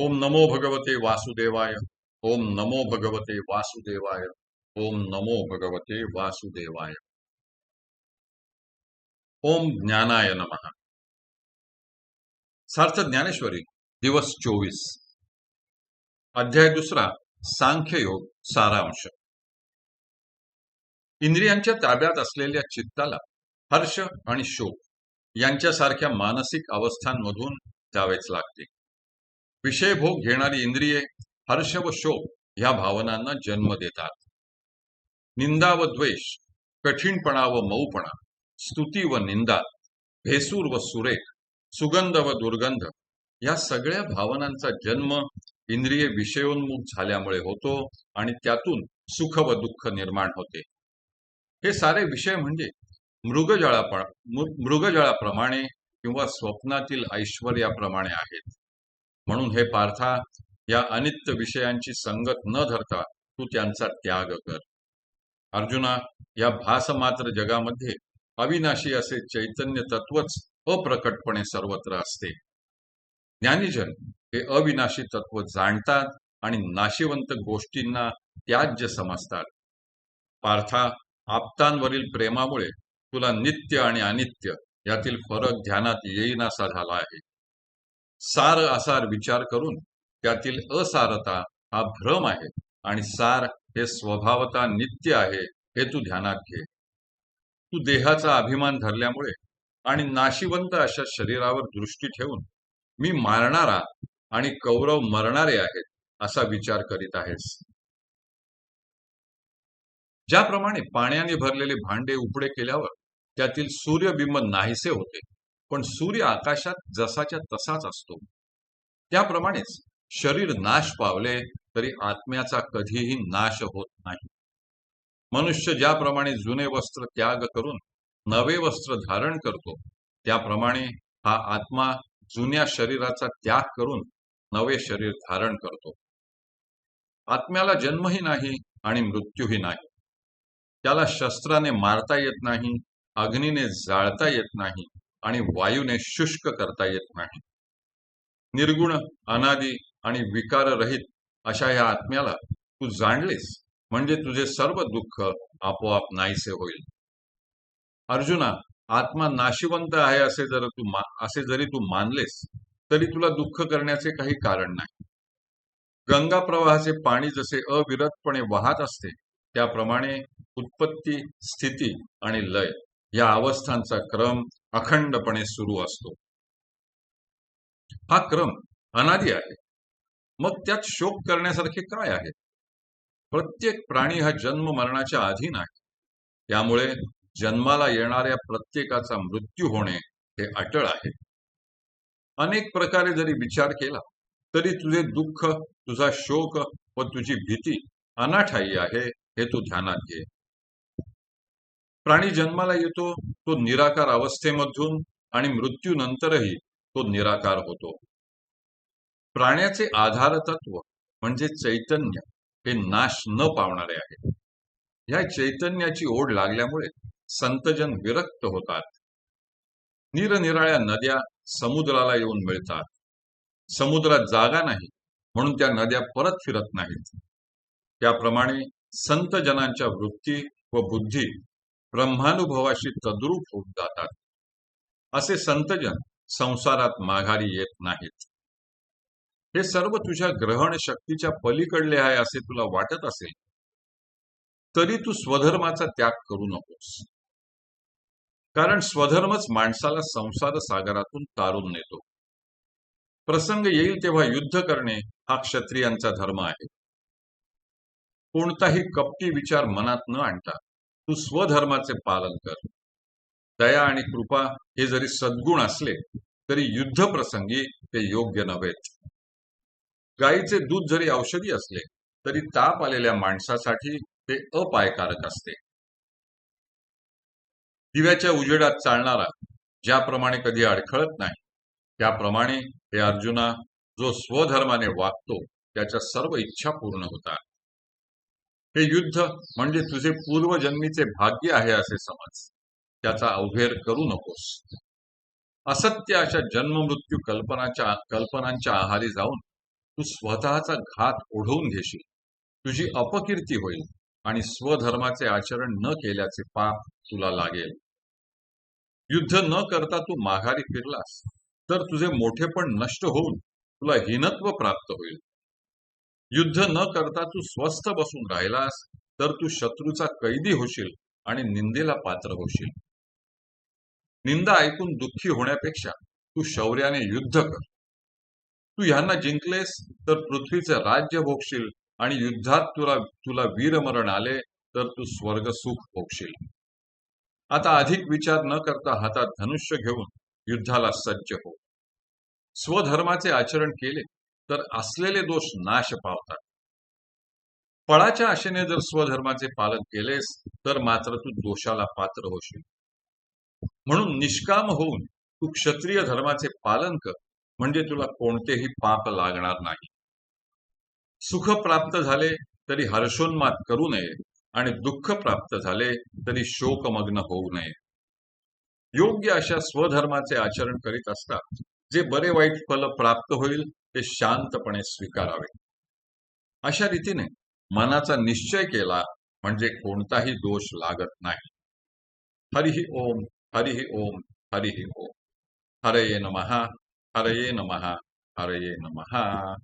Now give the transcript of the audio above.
ओम नमो भगवते वासुदेवाय ओम नमो भगवते वासुदेवाय ओम नमो भगवते वासुदेवाय। ओम ज्ञानाय नमः। सार्थ ज्ञानेश्वरी दिवस चोवीस। अध्याय दुसरा सांख्ययोग सारांश। इंद्रियांच्या ताब्यात असलेल्या चित्ताला हर्ष आणि शोक यांच्यासारख्या मानसिक अवस्थांमधून जावेच लागते. विषयभोग घेणारी इंद्रिये हर्ष व शोक ह्या भावनांना जन्म देतात. निंदा व द्वेष कठीणपणा व मऊपणा स्तुती व निंदा भेसूर व सुरेख सुगंध व दुर्गंध या सगळ्या भावनांचा जन्म इंद्रिय विषयोन्मुख झाल्यामुळे होतो आणि त्यातून सुख व दुःख निर्माण होते. हे सारे विषय म्हणजे मृगजळा मृगजळाप्रमाणे किंवा स्वप्नातील ऐश्वर्याप्रमाणे आहेत. म्हणून हे पार्था या अनित्य विषयांची संगत न धरता तू त्यांचा त्याग कर. अर्जुना या भासमात्र जगामध्ये अविनाशी असे चैतन्य तत्वच अप्रकटपणे सर्वत्र असते. ज्ञानीजन हे अविनाशी तत्व जाणतात आणि नाशिवंत गोष्टींना त्याज्य समजतात. पार्था आप्तांवरील प्रेमामुळे तुला नित्य आणि अनित्य यातील फरक ध्यानात येईनासा झाला आहे. सार असार विचार करून त्यातील असारता हा भ्रम आहे आणि सार हे स्वभावता नित्य आहे हे तू ध्यानात घे. तू देहाचा अभिमान धरल्यामुळे आणि नाशिवंत अशा शरीरावर दृष्टी ठेवून मी मारणारा आणि कौरव मरणारे आहेत असा विचार करीत आहेस. ज्याप्रमाणे पाण्याने भरलेले भांडे उपडे केल्यावर त्यातील सूर्यबिंब नाहीसे होते. पण सूर्य आकाशात जसाच्या तसाच असतो. त्याप्रमाणेच शरीर नाश पावले तरी आत्म्याचा कधीही नाश होत नाही. मनुष्य ज्याप्रमाणे जुने वस्त्र त्याग करून नवे वस्त्र धारण करतो त्याप्रमाणे हा आत्मा जुन्या शरीराचा त्याग करून नवे शरीर धारण करतो. आत्म्याला जन्मही नाही आणि मृत्यूही नाही. त्याला शस्त्राने मारता येत नाही अग्नीने जाळता येत नाही आणि वायूने शुष्क करता येत नाही. निर्गुण अनादी आणि विकाररहित अशा या आत्म्याला तू जाणलेस म्हणजे तुझे सर्व दुःख आपोआप नाहीसे होईल. अर्जुना आत्मा नाशिवंत आहे असे जर तू असे जरी तू मानलेस तरी तुला दुःख करण्याचे काही कारण नाही. गंगा प्रवाहाचे पाणी जसे अविरतपणे वाहत असते त्याप्रमाणे उत्पत्ती स्थिती आणि लय या अवस्थांचा क्रम अखंडपणे सुरू असतो. हा क्रम अनादी आहे. मग त्यात शोक करण्यासारखे काय आहे? प्रत्येक प्राणी हा जन्म मरणाच्या अधीन आहे. त्यामुळे जन्माला येणाऱ्या प्रत्येकाचा मृत्यू होणे हे अटळ आहे. अनेक प्रकारे जरी विचार केला तरी तुझे दुःख तुझा शोक व तुझी भीती अनाठाई आहे हे तू ध्यानात घे. प्राणी जन्माला येतो तो निराकार अवस्थेमधून आणि मृत्यूनंतरही तो निराकार होतो. प्राण्याचे आधार तत्व म्हणजे चैतन्य हे नाश न पावणारे आहे. या चैतन्याची ओढ लागल्यामुळे संतजन विरक्त होतात. निरनिराळ्या नद्या समुद्राला येऊन मिळतात. समुद्रात जागा नाही म्हणून त्या नद्या परत फिरत नाहीत. त्याप्रमाणे संतजनांच्या वृत्ती व बुद्धी ब्रह्मानुभवाशी तद्रूप होऊन जातात. असे संतजन संसारात माघारी येत नाहीत. हे सर्व तुझ्या ग्रहण शक्तीच्या पलीकडले आहे असे तुला वाटत असेल तरी तू स्वधर्माचा त्याग करू नकोस. कारण स्वधर्मच माणसाला संसार सागरातून तारून नेतो. प्रसंग येईल तेव्हा युद्ध करणे हा क्षत्रियांचा धर्म आहे. कोणताही कपटी विचार मनात न आणता तू स्वधर्माचे पालन कर. दया आणि कृपा हे जरी सद्गुण असले तरी युद्ध प्रसंगी ते योग्य नव्हेत. गायीचे दूध जरी औषधी असले तरी ताप आलेल्या माणसासाठी ते अपायकारक असते. दिव्याच्या उजेडात चालणारा ज्याप्रमाणे कधी अडखळत नाही त्याप्रमाणे हे अर्जुना जो स्वधर्माने वागतो त्याच्या सर्व इच्छा पूर्ण होतात. हे युद्ध म्हणजे तुझे पूर्वजन्मीचे भाग्य आहे असे समज. त्याचा अवघेर करू नकोस. असत्य अशा जन्म मृत्यू कल्पनाच्या कल्पनांच्या आहारी जाऊन तू स्वतःचा घात ओढवून घेशील. तुझी अपकीर्ती होईल आणि स्वधर्माचे आचरण न केल्याचे पाप तुला लागेल. युद्ध न करता तू माघारी फिरलास तर तुझे मोठेपण नष्ट होऊन तुला हिनत्व प्राप्त होईल. युद्ध न करता तू स्वस्थ बसून राहिलास तर तू शत्रूचा कैदी होशील आणि निंदेला पात्र होशील. निंदा ऐकून दुःखी होण्यापेक्षा तू शौर्याने युद्ध कर. तू ह्यांना जिंकलेस तर पृथ्वीचे राज्य भोगशील आणि युद्धात तुला तुला वीरमरण आले तर तू स्वर्ग सुख भोगशील. आता अधिक विचार न करता हातात धनुष्य घेऊन युद्धाला सज्ज हो. स्वधर्माचे आचरण केले तर असलेले दोष नाश पावतात. पळाच्या आशेने जर स्वधर्माचे पालन केलेस तर मात्र तू दोषाला पात्र होशील. म्हणून निष्काम होऊन तू क्षत्रिय धर्माचे पालन कर म्हणजे तुला कोणतेही पाप लागणार नाही. सुख प्राप्त झाले तरी हर्षोन्माद करू नये आणि दुःख प्राप्त झाले तरी शोकमग्न होऊ नये. योग्य अशा स्वधर्माचे आचरण करीत असतात जे बरे वाईट फल प्राप्त होईल ते शांतपणे स्वीकारावे. अशा रीतीने मनाचा निश्चय केला म्हणजे कोणताही दोष लागत नाही. हरिहि ओम हरिहि ओम हरिहि ओम. हरये नमहा हरये नमहा हरये नमहा